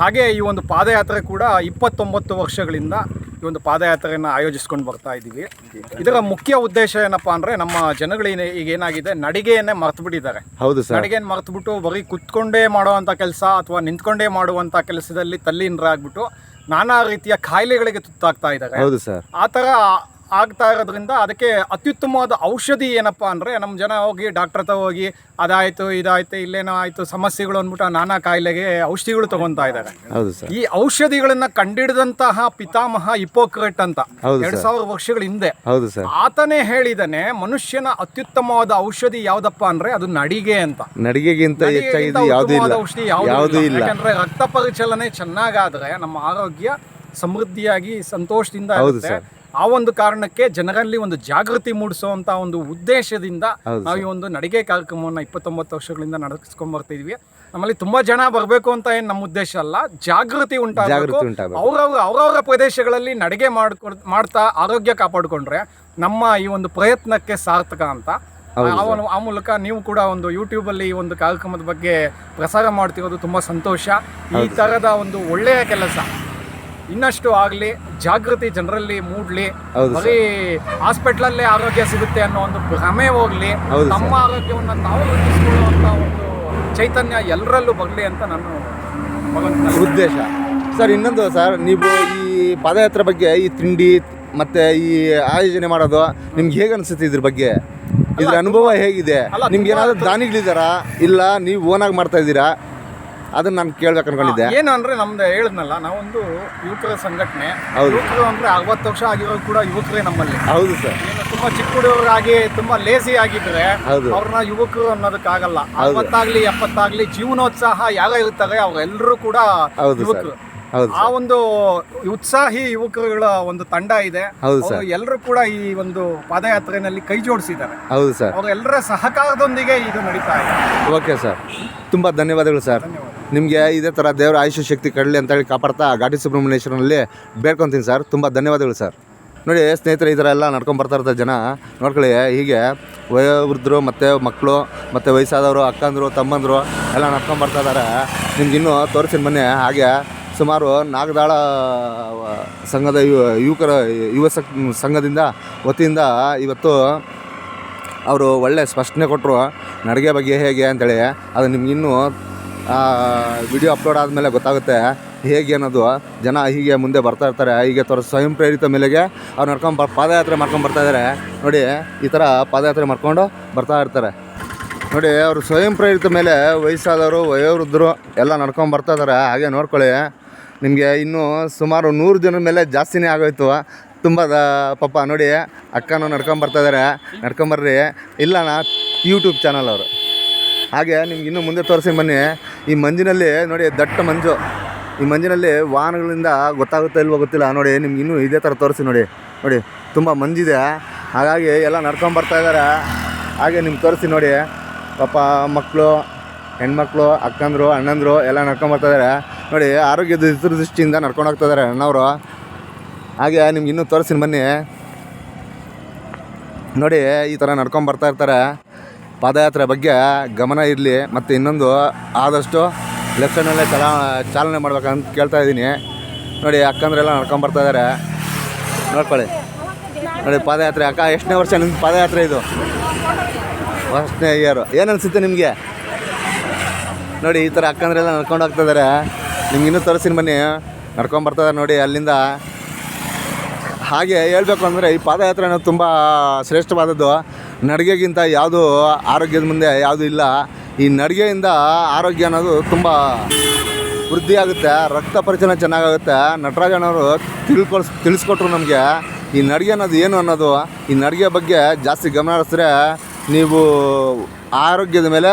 ಹಾಗೆ ಈ ಒಂದು ಪಾದಯಾತ್ರೆ ಕೂಡ ಇಪ್ಪತ್ತೊಂಬತ್ತು ವರ್ಷಗಳಿಂದ ಈ ಒಂದು ಪಾದಯಾತ್ರೆಯನ್ನು ಆಯೋಜಿಸ್ಕೊಂಡು ಬರ್ತಾ ಇದ್ದೀವಿ. ಇದರ ಮುಖ್ಯ ಉದ್ದೇಶ ಏನಪ್ಪ ಅಂದರೆ ನಮ್ಮ ಜನಗಳು ಏನೇ- ಈಗ ಏನಾಗಿದೆ ನಡಿಗೆಯನ್ನೇ ಮರ್ತು ಬಿಟ್ಟಿದ್ದಾರೆ ಹೌದು ಸರ್. ನಡಿಗೆಯನ್ನು ಮರೆತುಬಿಟ್ಟು ಬರೀ ಕುತ್ಕೊಂಡೇ ಮಾಡುವಂಥ ಕೆಲಸ ಅಥವಾ ನಿಂತ್ಕೊಂಡೇ ಮಾಡುವಂಥ ಕೆಲಸದಲ್ಲಿ ತಲ್ಲೀನರಾಗ್ಬಿಟ್ಟು ನಾನಾ ರೀತಿಯ ಕಾಯಿಲೆಗಳಿಗೆ ತುತ್ತಾಗ್ತಾ ಇದ್ದಾರೆ. ಹೌದು ಸರ್. ಆ ಥರ ಆಗ್ತಾ ಇರೋದ್ರಿಂದ ಅದಕ್ಕೆ ಅತ್ಯುತ್ತಮವಾದ ಔಷಧಿ ಏನಪ್ಪ ಅಂದರೆ ನಮ್ಮ ಜನ ಹೋಗಿ ಡಾಕ್ಟರ್ ಹತ್ರ ಹೋಗಿ ಅದಾಯಿತು ಇದಾಯಿತು ಇಲ್ಲೇನೋ ಆಯಿತು ಸಮಸ್ಯೆಗಳು ಅಂದ್ಬಿಟ್ಟು ನಾನಾ ಕಾಯಿಲೆಗೆ ಔಷಧಿಗಳು ತಗೊತಾ ಇದ್ದಾರೆ. ಹೌದು ಸರ್. ಈ ಔಷಧಿಗಳನ್ನ ಕಂಡಿಡಿದಂತಹ ಪಿತಾಮಹ ಇಪೋಕ್ರೆಟ್ ಅಂತ ಎರಡ್ ಸಾವಿರ ವರ್ಷಗಳ ಹಿಂದೆ ಹೌದು ಸರ್. ಆತನೇ ಹೇಳಿದಾನೆ ಮನುಷ್ಯನ ಅತ್ಯುತ್ತಮವಾದ ಔಷಧಿ ಯಾವ್ದಪ್ಪ ಅಂದ್ರೆ ಅದು ನಡಿಗೆ ಅಂತ. ನಡಿಗೆಗಿಂತ ಹೆಚ್ಚಾಗಿ ನಡಿಗೆಗಿಂತ ಯಾವುದೂ ಇಲ್ಲ. ಔಷಧಿ ಯಾವುದೂ ಇಲ್ಲ. ಯಾಕಂದ್ರೆ ರಕ್ತ ಪರಿಚಲನೆ ಚೆನ್ನಾಗಾದ್ರೆ ನಮ್ಮ ಆರೋಗ್ಯ ಸಮೃದ್ಧಿಯಾಗಿ ಸಂತೋಷದಿಂದ ಹೌದು ಇರುತ್ತೆ. ಆ ಒಂದು ಕಾರಣಕ್ಕೆ ಜನರಲ್ಲಿ ಒಂದು ಜಾಗೃತಿ ಮೂಡಿಸುವಂತ ಒಂದು ಉದ್ದೇಶದಿಂದ ನಾವು ಈ ಒಂದು ನಡಿಗೆ ಕಾರ್ಯಕ್ರಮವನ್ನು ಇಪ್ಪತ್ತೊಂಬತ್ತು ವರ್ಷಗಳಿಂದ ನಡೆಸ್ಕೊಂಡ್ ಬರ್ತಿದ್ವಿ. ನಮ್ಮಲ್ಲಿ ತುಂಬಾ ಜನ ಬರಬೇಕು ಅಂತ ಏನ್ ನಮ್ಮ ಉದ್ದೇಶ ಅಲ್ಲ ಜಾಗೃತಿ ಉಂಟಾಗಬೇಕು. ಅವ್ರವ್ರ ಅವ್ರವ್ರ ಪ್ರದೇಶಗಳಲ್ಲಿ ನಡಿಗೆ ಮಾಡ್ಕೊ ಮಾಡ್ತಾ ಆರೋಗ್ಯ ಕಾಪಾಡಿಕೊಂಡ್ರೆ ನಮ್ಮ ಈ ಒಂದು ಪ್ರಯತ್ನಕ್ಕೆ ಸಾರ್ಥಕ ಅಂತ. ಆ ಮೂಲಕ ನೀವು ಕೂಡ ಒಂದು ಯೂಟ್ಯೂಬಲ್ಲಿ ಈ ಒಂದು ಕಾರ್ಯಕ್ರಮದ ಬಗ್ಗೆ ಪ್ರಸಾರ ಮಾಡ್ತಿರೋದು ತುಂಬಾ ಸಂತೋಷ. ಈ ತರದ ಒಂದು ಒಳ್ಳೆಯ ಕೆಲಸ. ಇನ್ನಷ್ಟು ಆಗಲಿ ಜಾಗೃತಿ ಜನರಲ್ಲಿ ಮೂಡ್ಲಿ ಹೌದು ಬರೀ ಹಾಸ್ಪಿಟ್ಲಲ್ಲೇ ಆರೋಗ್ಯ ಸಿಗುತ್ತೆ ಅನ್ನೋ ಒಂದು ಭ್ರಮೆ ಹೋಗ್ಲಿ ಹೌದು ತಮ್ಮ ಆರೋಗ್ಯವನ್ನು ತಾವು ವೃದ್ಧಿಸಿಕೊಳ್ಳುವಂಥ ಒಂದು ಚೈತನ್ಯ ಎಲ್ಲರಲ್ಲೂ ಬರಲಿ ಅಂತ ನಾನು ಭಗವಂತನಲ್ಲಿ ಉದ್ದೇಶ. ಸರ್ ಇನ್ನೊಂದು ಸರ್ ನೀವು ಈ ಪಾದಯಾತ್ರೆ ಬಗ್ಗೆ ಈ ತಿಂಡಿ ಮತ್ತೆ ಈ ಆಯೋಜನೆ ಮಾಡೋದು ನಿಮ್ಗೆ ಹೇಗೆ ಅನಿಸುತ್ತೆ ಇದ್ರ ಬಗ್ಗೆ? ಇದ್ರ ಅನುಭವ ಹೇಗಿದೆ? ಅಲ್ಲ, ನಿಮ್ಗೆ ಏನಾದರೂ ಏನಾದ್ರು ದಾನಿಗಳಿದಾರಾ? ಇಲ್ಲ ನೀವು ಓನಾಗಿ ಮಾಡ್ತಾ ಇದ್ದೀರಾ? ಅದನ್ನ ನಾನು ಕೇಳ್ಬೇಕು ಅನ್ಕೊಂಡಿದ್ದೆ. ಏನು ಅಂದ್ರೆ ನಮ್ದು ಹೇಳಿದ್ನಲ್ಲ ನಾವೊಂದು ಯುವಕರ ಸಂಘಟನೆ. ಹೌದು. ಯುವಕರು ಅಂದ್ರೆ ಅರವತ್ತು ವರ್ಷ ಆಗಿರೋ ಕೂಡ ಯುವಕರೇ ನಮ್ಮಲ್ಲಿ. ಹೌದು ಸರ್. ಏನು ತುಂಬಾ ಚಿಕ್ಕ ಹುಡುಗರಾಗಿ ತುಂಬಾ ಲೇಸಿ ಆಗಿದ್ರೆ ಹೌದು. ಅವ್ರನ್ನ ಯುವಕರು ಅನ್ನೋದಕ್ಕಾಗಲ್ಲ. ಅರವತ್ತಾಗ್ಲಿ ಎಪ್ಪತ್ತಾಗ್ಲಿ ಜೀವನೋತ್ಸಾಹ ಯಾರ ಇರ್ತಾರೆ ಅವರೆಲ್ಲರೂ ಕೂಡ ಹೌದು ಸರ್. ಯುವಕರು. ಹೌದು ಆ ಒಂದು ಉತ್ಸಾಹಿ ಯುವಕರುಗಳ ಒಂದು ತಂಡ ಇದೆ. ಹೌದು ಸರ್. ಎಲ್ಲರೂ ಕೂಡ ಈ ಒಂದು ಪಾದಯಾತ್ರೆಯಲ್ಲಿ ಕೈ ಜೋಡಿಸಿದ್ದಾರೆ. ಹೌದು ಸರ್. ಅವರೆಲ್ಲರ ಸಹಕಾರದೊಂದಿಗೆ ಇದು ನಡೀತಾ ಇದೆ. Okay sir. ತುಂಬ ಧನ್ಯವಾದಗಳು ಸರ್. ನಿಮಗೆ ಇದೇ ಥರ ದೇವರ ಆಯುಷ್ಯ ಶಕ್ತಿ ಕಡಲಿ ಅಂತ ಹೇಳಿ ಕಾಪಾಡ್ತಾ ಘಾಟಿ ಸುಬ್ರಹ್ಮಣ್ಯೇಶ್ವರನಲ್ಲಿ ಬೇಡ್ಕೊತೀನಿ ಸರ್. ತುಂಬ ಧನ್ಯವಾದಗಳು ಸರ್. ನೋಡಿ ಸ್ನೇಹಿತರೆ, ಈ ಥರ ಎಲ್ಲ ನಡ್ಕೊಂಡು ಬರ್ತಾ ಇರ್ತಾರೆ ಜನ. ನೋಡ್ಕೊಳ್ಳಿ, ಹೀಗೆ ವಯೋವೃದ್ಧರು ಮತ್ತು ಮಕ್ಕಳು ಮತ್ತು ವಯಸ್ಸಾದವರು, ಅಕ್ಕಂದರು, ತಮ್ಮಂದರು ಎಲ್ಲ ನಡ್ಕೊಂಡು ಬರ್ತಾ ಇದ್ದಾರೆ. ನಿಮ್ಗೆ ಇನ್ನೂ ತೋರಿಸಿದ ಮೊನ್ನೆ ಹಾಗೆ ಸುಮಾರು ನಾಗದಾಳ ಸಂಘದ ಯುವ ಯುವಕರ, ಯುವ ಸಂಘದಿಂದ ವತಿಯಿಂದ ಇವತ್ತು ಅವರು ಒಳ್ಳೆ ಸ್ಪಷ್ಟನೆ ಕೊಟ್ಟರು ನಡಿಗೆ ಬಗ್ಗೆ ಹೇಗೆ ಅಂತೇಳಿ. ಅದು ನಿಮ್ಗೆ ಇನ್ನೂ ವಿಡಿಯೋ ಅಪ್ಲೋಡ್ ಆದಮೇಲೆ ಗೊತ್ತಾಗುತ್ತೆ ಹೇಗೆ ಅನ್ನೋದು ಜನ ಹೀಗೆ ಮುಂದೆ ಬರ್ತಾ ಇರ್ತಾರೆ, ಹೀಗೆ ತೋರ ಸ್ವಯಂ ಪ್ರೇರಿತ ಮೇಲೆಗೆ ಅವ್ರು ನಡ್ಕೊಂಡು ಬ ಪಾದಯಾತ್ರೆ ಮಾಡ್ಕೊಂಡು ಬರ್ತಾ ಇದ್ದಾರೆ ನೋಡಿ, ಈ ಥರ ಪಾದಯಾತ್ರೆ ಮಾಡ್ಕೊಂಡು ಬರ್ತಾ ಇರ್ತಾರೆ. ನೋಡಿ, ಅವರು ಸ್ವಯಂ ಪ್ರೇರಿತ ಮೇಲೆ ವಯಸ್ಸಾದವರು, ವಯೋವೃದ್ಧರು ಎಲ್ಲ ನಡ್ಕೊಂಡು ಬರ್ತಾ ಇದ್ದಾರೆ ಹಾಗೆ ನೋಡ್ಕೊಳ್ಳಿ, ನಿಮಗೆ ಇನ್ನೂ ಸುಮಾರು ನೂರು ಜನರ ಮೇಲೆ ಜಾಸ್ತಿನೇ ಆಗೋಯ್ತು. ತುಂಬ ಪಾಪ ನೋಡಿ, ಅಕ್ಕನೂ ನಡ್ಕೊಂಡು ಬರ್ತಾ ಇದ್ದಾರೆ ನಡ್ಕೊಂಬರ್ರಿ ಇಲ್ಲಣ್ಣ ಯೂಟ್ಯೂಬ್ ಚಾನಲ್ ಅವರು. ಹಾಗೆ ನಿಮ್ಗೆ ಇನ್ನೂ ಮುಂದೆ ತೋರಿಸಿ ಬನ್ನಿ. ಈ ಮಂಜಿನಲ್ಲಿ ನೋಡಿ, ದಟ್ಟ ಮಂಜು. ಈ ಮಂಜಿನಲ್ಲಿ ವಾಹನಗಳಿಂದ ಗೊತ್ತಾಗುತ್ತಾ ಇಲ್ವೋ ಗೊತ್ತಿಲ್ಲ. ನೋಡಿ, ನಿಮ್ಗೆ ಇನ್ನೂ ಇದೇ ಥರ ತೋರಿಸಿ ನೋಡಿ. ನೋಡಿ, ತುಂಬ ಮಂಜಿದೆ. ಹಾಗಾಗಿ ಎಲ್ಲ ನಡ್ಕೊಂಡು ಬರ್ತಾ ಇದ್ದಾರೆ. ಹಾಗೆ ನಿಮ್ಗೆ ತೋರಿಸಿ ನೋಡಿ. ಪಾಪ ಮಕ್ಕಳು ಹೆಣ್ಮಕ್ಳು, ಅಕ್ಕಂದರು, ಅಣ್ಣಂದರು ಎಲ್ಲ ನಡ್ಕೊಂಡು ಬರ್ತಾ ಇದ್ದಾರೆ. ನೋಡಿ, ಆರೋಗ್ಯದ ದೃಷ್ಟಿಯಿಂದ ನಡ್ಕೊಂಡು ಹೋಗ್ತಾ ಇದ್ದಾರೆ ಅಣ್ಣವರು. ಹಾಗೆ ನಿಮ್ಗೆ ಇನ್ನೂ ತೋರಿಸಿ ಬನ್ನಿ. ನೋಡಿ, ಈ ಥರ ನಡ್ಕೊಂಡು ಬರ್ತಾ ಇರ್ತಾರೆ. ಪಾದಯಾತ್ರೆ ಬಗ್ಗೆ ಗಮನ ಇರಲಿ ಮತ್ತು ಇನ್ನೊಂದು ಆದಷ್ಟು ಲೆಫ್ಟ್ ಚಲಾ ಚಾಲನೆ ಮಾಡ್ಬೇಕಂತ ಕೇಳ್ತಾ ಇದ್ದೀನಿ. ನೋಡಿ, ಅಕ್ಕಂದ್ರೆಲ್ಲ ನಡ್ಕೊಂಡು ಬರ್ತಾ ಇದ್ದಾರೆ ನೋಡ್ಕೊಳ್ಳಿ. ನೋಡಿ, ಪಾದಯಾತ್ರೆ, ಅಕ್ಕ, ಎಷ್ಟನೇ ವರ್ಷ ನಿಮ್ಮ ಪಾದಯಾತ್ರೆ ಇದು? ಫಸ್ಟ್ನೇ ಇಯರು. ಏನು ನಿಮಗೆ? ನೋಡಿ, ಈ ಥರ ಅಕ್ಕಂದ್ರೆಲ್ಲ ನಡ್ಕೊಂಡು ಹೋಗ್ತಾ ಇದ್ದಾರೆ ನಿಮ್ಗೆ ಇನ್ನೂ ತೋರಿಸಿನ ಬನ್ನಿ. ನಡ್ಕೊಂಡು ಬರ್ತಾ ಇದ್ದಾರೆ ನೋಡಿ, ಅಲ್ಲಿಂದ. ಹಾಗೆ ಹೇಳಬೇಕು ಅಂದರೆ ಈ ಪಾದಯಾತ್ರೆ ಅನ್ನೋದು ತುಂಬ ಶ್ರೇಷ್ಠವಾದದ್ದು. ನಡಿಗೆಗಿಂತ ಯಾವುದು ಆರೋಗ್ಯದ ಮುಂದೆ ಯಾವುದು ಇಲ್ಲ, ಈ ನಡಿಗೆಯಿಂದ ಆರೋಗ್ಯ ಅನ್ನೋದು ತುಂಬ ವೃದ್ಧಿಯಾಗುತ್ತೆ ರಕ್ತ ಪರಿಚಲನೆ ಚೆನ್ನಾಗಾಗುತ್ತೆ. ನಟರಾಜನವರು ತಿಳ್ಕೊಳ್ಸ್ ತಿಳಿಸ್ಕೊಟ್ರು ನಮಗೆ, ಈ ನಡಿಗೆ ಅನ್ನೋದು ಏನು ಅನ್ನೋದು, ಈ ನಡಿಗೆ ಬಗ್ಗೆ ಜಾಸ್ತಿ ಗಮನ ಹರಿಸಿದ್ರೆ ನೀವು ಆರೋಗ್ಯದ ಮೇಲೆ,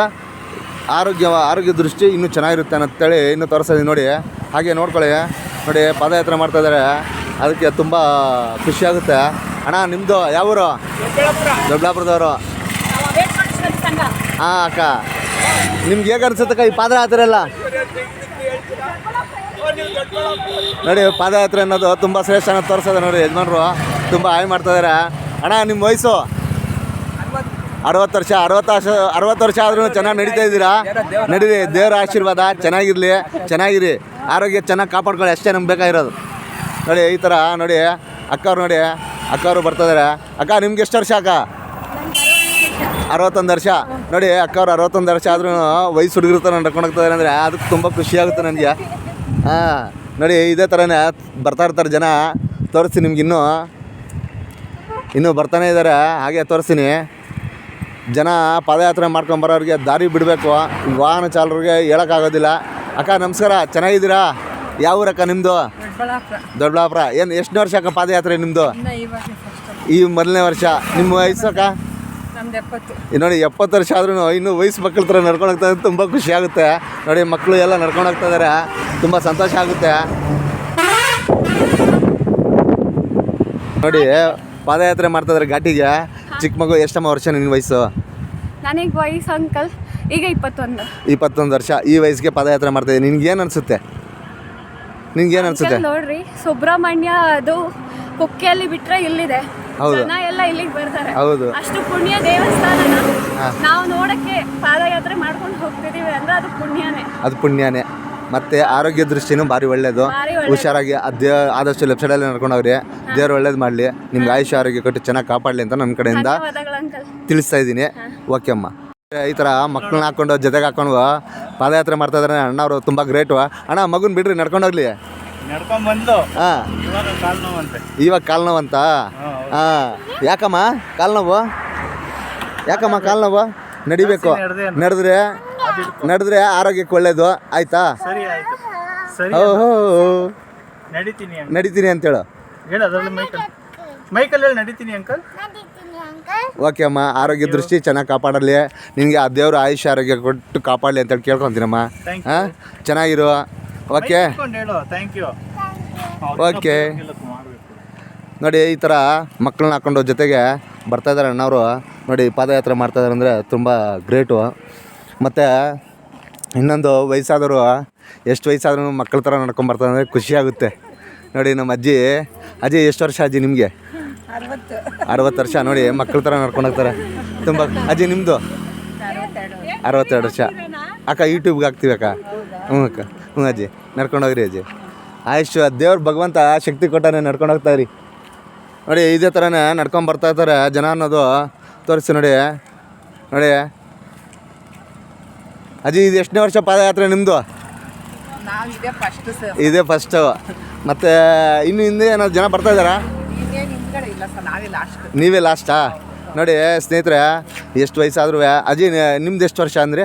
ಆರೋಗ್ಯ ಆರೋಗ್ಯ ದೃಷ್ಟಿ ಇನ್ನೂ ಚೆನ್ನಾಗಿರುತ್ತೆ ಅಂತೇಳಿ ಇನ್ನೂ ತೋರಿಸ್ತಾ ನೋಡಿ. ಹಾಗೆ ನೋಡ್ಕೊಳ್ಳಿ, ನೋಡಿ ಪಾದಯಾತ್ರೆ ಮಾಡ್ತಾ ಇದ್ದಾರೆ. ಅದಕ್ಕೆ ತುಂಬ ಖುಷಿಯಾಗುತ್ತೆ ಅಣ್ಣ ನಿಮ್ಮದು ಯಾವೂರು ದೊಡ್ಡಾಪುರದವರು ಹಾಂ, ಅಕ್ಕ. ನಿಮ್ಗೆ ಹೇಗೆ ಅನ್ಸುತ್ತಕ್ಕ ಈ ಪಾದಯಾತ್ರೆ ಎಲ್ಲ? ನೋಡಿ, ಪಾದಯಾತ್ರೆ ಅನ್ನೋದು ತುಂಬ ಶ್ರೇಷ್ಠ ಅನ್ನೋದು ತೋರಿಸೋದು ನೋಡಿ ಯಜಮಾನ್ರು. ತುಂಬ ಹಾಯ್ ಮಾಡ್ತಾ ಇದಾರೆ. ಅಣ್ಣ ನಿಮ್ಮ ವಯಸ್ಸು? ಅರವತ್ತು ವರ್ಷ ಅರವತ್ತು ವರ್ಷ ಅರವತ್ತು ವರ್ಷ ಆದ್ರೂ ಚೆನ್ನಾಗಿ ನಡೀತಾ ಇದ್ದೀರಾ? ನಡೀರಿ, ದೇವರ ಆಶೀರ್ವಾದ, ಚೆನ್ನಾಗಿರಲಿ, ಚೆನ್ನಾಗಿರಿ. ಆರೋಗ್ಯ ಚೆನ್ನಾಗಿ ಕಾಪಾಡ್ಕೊಳ್ಳಿ, ಅಷ್ಟೇ ನಮ್ಗೆ ಬೇಕಾಗಿರೋದು. ನೋಡಿ, ಈ ಥರ ನೋಡಿ, ಅಕ್ಕವ್ರು ನೋಡಿ, ಅಕ್ಕವರು ಬರ್ತಿದ್ದಾರೆ ಅಕ್ಕ, ನಿಮ್ಗೆ ಎಷ್ಟು ವರ್ಷ ಅಕ್ಕ? ಅರವತ್ತೊಂದು ವರ್ಷ. ನೋಡಿ, ಅಕ್ಕವ್ರು ಅರವತ್ತೊಂದು ವರ್ಷ ಆದ್ರೂ ವಯಸ್ಸು ಹುಡುಗರು ಥರ ನಡ್ಕೊಂಡು ಹೋಗ್ತಾರೆ ಅಂದರೆ ಅದಕ್ಕೆ ತುಂಬ ಖುಷಿ ಆಗುತ್ತೆ ನನಗೆ. ಹಾಂ, ನೋಡಿ, ಇದೇ ಥರನೇ ಬರ್ತಾ ಇರ್ತಾರೆ ಜನ. ತೋರಿಸ್ತೀನಿ ನಿಮ್ಗೆ ಇನ್ನೂ. ಇನ್ನೂ ಬರ್ತಾನೆ ಇದ್ದಾರೆ ಹಾಗೆ ತೋರಿಸ್ತೀನಿ. ಜನ ಪಾದಯಾತ್ರೆ ಮಾಡ್ಕೊಂಡು ಬರೋರಿಗೆ ದಾರಿ ಬಿಡಬೇಕು. ವಾಹನ ಚಾಲಕರಿಗೆ ಹೇಳೋಕ್ಕಾಗೋದಿಲ್ಲ. ಅಕ್ಕ, ನಮಸ್ಕಾರ. ಚೆನ್ನಾಗಿದ್ದೀರಾ? ಯಾವ ಊರಕ್ಕ ನಿಮ್ಮದು ದೊಡ್ಡಬಳ್ಳಾಪುರ. ಏನು ಎಷ್ಟನೇ ವರ್ಷ ಅಕ್ಕ ಪಾದಯಾತ್ರೆ ನಿಮ್ಮದು ಈ ಮೊದಲನೇ ವರ್ಷ. ನಿಮ್ಮ ವಯಸ್ಸು ಅಕ್ಕ? ನಮ್ದು ನೋಡಿ ಎಪ್ಪತ್ತು ವರ್ಷ ಆದ್ರೂ ಇನ್ನು ವಯಸ್ಸು ಮಕ್ಕಳ ಥರ ನಡ್ಕೊಂಡು ಹೋಗ್ತಾ ಇದ್ದಾರೆ ತುಂಬ ಖುಷಿ ಆಗುತ್ತೆ. ನೋಡಿ ಮಕ್ಕಳು ಎಲ್ಲ ನಡ್ಕೊಂಡು ಹೋಗ್ತಾ ಇದ್ದಾರೆ ತುಂಬ ಸಂತೋಷ ಆಗುತ್ತೆ. ನೋಡಿ ಪಾದಯಾತ್ರೆ ಮಾಡ್ತಾ ಇದ್ದಾರೆ ಘಾಟಿಗೆ. ಚಿಕ್ಕ ಮಗು ಎಷ್ಟಮ್ಮ ವರ್ಷ ನಿನ್ನ ವಯಸ್ಸು? ನನಗೆ ವಯಸ್ಸು ಅಂಕಲ್ ಈಗ ಇಪ್ಪತ್ತೊಂದು. ಇಪ್ಪತ್ತೊಂದು ವರ್ಷ. ಈ ವಯಸ್ಸಿಗೆ ಪಾದಯಾತ್ರೆ ಮಾಡ್ತಾ ನಿನ್ಗೆ ಏನು ಅನಿಸುತ್ತೆ? ನಿನ್ಗೆ ಏನು ಅನಿಸುತ್ತೆ? ನೋಡ್ರಿ ಸುಬ್ರಹ್ಮಣ್ಯ ಅದು ಕುಕ್ಕೆಯಲ್ಲಿ ಬಿಟ್ರೆ ಇಲ್ಲಿದೆ. ಹೌದು. ಜನ ಎಲ್ಲ ಇಲ್ಲಿಗೆ ಬರ್ತಾರೆ. ಹೌದು. ಅಷ್ಟು ಪುಣ್ಯ ದೇವಸ್ಥಾನನ. ನಾವು ನೋಡಕ್ಕೆ ಪಾದಯಾತ್ರೆ ಮಾಡ್ಕೊಂಡು ಹೋಗ್ತಿದೀವಿ ಅಂದ್ರೆ ಅದು ಪುಣ್ಯನೇ. ಅದು ಪುಣ್ಯನೇ. ಮತ್ತೆ ಆರೋಗ್ಯ ದೃಷ್ಟಿನೂ ಭಾರಿ ಒಳ್ಳೇದು. ಹುಷಾರಾಗಿ ಅದೇ ಆದಷ್ಟು ಲೆಫ್ಟ್ ಸೈಡಲ್ಲಿ ನಡ್ಕೊಂಡು ಹೋಗ್ರಿ ದೇವ್ರು ಒಳ್ಳೇದು ಮಾಡಲಿ. ನಿಮ್ಗೆ ಆಯುಷ್ಯ ಆರೋಗ್ಯ ಕೊಟ್ಟು ಚೆನ್ನಾಗಿ ಕಾಪಾಡಲಿ ಅಂತ ನನ್ನ ಕಡೆಯಿಂದ ತಿಳಿಸ್ತಾ ಇದ್ದೀನಿ. ಓಕೆ ಅಮ್ಮ. ಈ ಥರ ಮಕ್ಕಳನ್ನ ಹಾಕೊಂಡು ಜೊತೆಗೆ ಹಾಕೊಂಡು ಪಾದಯಾತ್ರೆ ಮಾಡ್ತಾ ಇದ್ದಾರೆ. ಅಣ್ಣವರು ತುಂಬ ಗ್ರೇಟು ಅಣ್ಣ ಮಗುನ್ ಬಿಡ್ರಿ ನಡ್ಕೊಂಡು ಹೋಗ್ಲಿ. ನಡ್ಕೊಂಡ್ ಬಂದು ಹಾಂ. ಇವಾಗ ಕಾಲ್ ನೋವಂತೆ. ಹಾಂ ಯಾಕಮ್ಮ? ಕಾಲು ನೋವು? ಯಾಕಮ್ಮ ಕಾಲು ನೋವು? ನಡಿಬೇಕು. ನಡ್ದೆ ನಡೆದ್ರೆ? ನಡೆದ್ರೆ ಆರೋಗ್ಯಕ್ಕೆ ಒಳ್ಳೇದು. ಆಯ್ತಾ? ಸರಿ ಆಯ್ತು. ಸರಿ ಓಹೋ ನಡಿತೀನಿ ನಡಿತೀನಿ ಅಂತೇಳು ಹೇಳ. ಮೈಕಲ್ ಮೈಕಲ್ ಹೇಳಿ ನಡಿತೀನಿ ಅಂಕಲ್. ಓಕೆ ಅಮ್ಮ. ಆರೋಗ್ಯ ದೃಷ್ಟಿ ಚೆನ್ನಾಗಿ ಕಾಪಾಡಲಿ. ನಿನಗೆ ಆ ದೇವರು ಆಯುಷ್ಯ ಆರೋಗ್ಯ ಕೊಟ್ಟು ಕಾಪಾಡಲಿ ಅಂತೇಳಿ ಕೇಳ್ಕೊತೀನಮ್ಮ. ಹಾಂ? ಚೆನ್ನಾಗಿರು. ಓಕೆ ಹೇಳು. ಥ್ಯಾಂಕ್ ಯು ಓಕೆ ನೋಡಿ ಈ ಥರ ಮಕ್ಕಳನ್ನ ಹಾಕೊಂಡು ಜೊತೆಗೆ ಬರ್ತಾ ಇದ್ದಾರೆ ಅಣ್ಣವರು. ನೋಡಿ ಪಾದಯಾತ್ರೆ ಮಾಡ್ತಾ ಇದ್ದಾರೆ ಅಂದರೆ ತುಂಬ ಗ್ರೇಟು ಮತ್ತು ಇನ್ನೊಂದು ವಯಸ್ಸಾದವರು ಎಷ್ಟು ವಯಸ್ಸಾದ್ರೂ ಮಕ್ಕಳ ಥರ ನಡ್ಕೊಂಡು ಬರ್ತಾರೆ ಅಂದರೆ ಖುಷಿಯಾಗುತ್ತೆ ನೋಡಿ ನಮ್ಮ ಅಜ್ಜಿ ಅಜ್ಜಿ ಎಷ್ಟು ವರ್ಷ ಅಜ್ಜಿ ನಿಮಗೆ? ಅರವತ್ತು. ವರ್ಷ ನೋಡಿ ಮಕ್ಕಳ ಥರ ನಡ್ಕೊಂಡು ಹೋಗ್ತಾರೆ. ತುಂಬ ಅಜ್ಜಿ ನಿಮ್ಮದು ಅರವತ್ತೆರಡು ವರ್ಷ. ಅಕ್ಕ ಯೂಟ್ಯೂಬ್ಗೆ ಹಾಕ್ತೀವಿ ಅಕ್ಕ? ಹ್ಞೂ ಅಕ್ಕ. ಹ್ಞೂ ಅಜ್ಜಿ ನಡ್ಕೊಂಡು ಹೋಗ್ರಿ ಅಜ್ಜಿ. ಆಯುಷ್ ದೇವ್ರ ಭಗವಂತ ಶಕ್ತಿ ಕೊಟ್ಟಾನೆ ನಡ್ಕೊಂಡು ಹೋಗ್ತಾ ಇರಿ. ನೋಡಿ ಇದೇ ಥರನೇ ನಡ್ಕೊಂಡು ಬರ್ತಾ ಇರ್ತಾರೆ ಜನ ಅನ್ನೋದು. ತೋರಿಸಿ ನೋಡಿ. ನೋಡಿ. ಅಜ್ಜಿ ಇದು ಎಷ್ಟನೇ ವರ್ಷ ಪಾದಯಾತ್ರೆ ನಿಮ್ಮದು ಇದೇ ಫಸ್ಟು ಮತ್ತು ಇನ್ನು ಹಿಂದೆ ಏನಾದ್ರು ಜನ ಬರ್ತಾ ಇದ್ದಾರಾ ಇನ್ನೇನು ಹಿಂದ್ಗಡೆ ಇಲ್ಲ ಸರ್ ನಾವೇ ಲಾಸ್ಟ್ ನೀವೇ ಲಾಸ್ಟಾ ನೋಡಿ ಸ್ನೇಹಿತರೆ ಎಷ್ಟು ವಯಸ್ಸಾದ್ರೂ ಅಜಿ ನಿಮ್ದು ಎಷ್ಟು ವರ್ಷ ಅಂದ್ರೆ?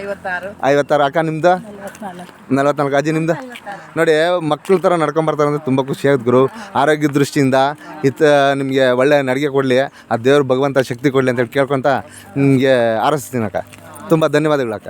ಐವತ್ತಾರು. ಐವತ್ತಾರು. ಅಕ್ಕ ನಿಮ್ದು? ನಲ್ವತ್ನಾಲ್ಕು. ಅಜಿ ನಿಮ್ದು? ನೋಡಿ ಮಕ್ಳ ಥರ ನಡ್ಕೊಂಬರ್ತಾರೆ ಅಂದ್ರೆ ತುಂಬ ಖುಷಿ ಆಗುತ್ತೆ ಗುರು. ಆರೋಗ್ಯ ದೃಷ್ಟಿಯಿಂದ ಇತ್ತ ನಿಮಗೆ ಒಳ್ಳೆ ನಡಿಗೆ ಕೊಡಲಿ. ಆ ದೇವ್ರ ಭಗವಂತ ಶಕ್ತಿ ಕೊಡಲಿ ಅಂತೇಳಿ ಕೇಳ್ಕೊತ ನಿಮಗೆ ಆರಿಸ್ತೀನಿ ಅಕ್ಕ. ತುಂಬ ಧನ್ಯವಾದಗಳು ಅಕ್ಕ.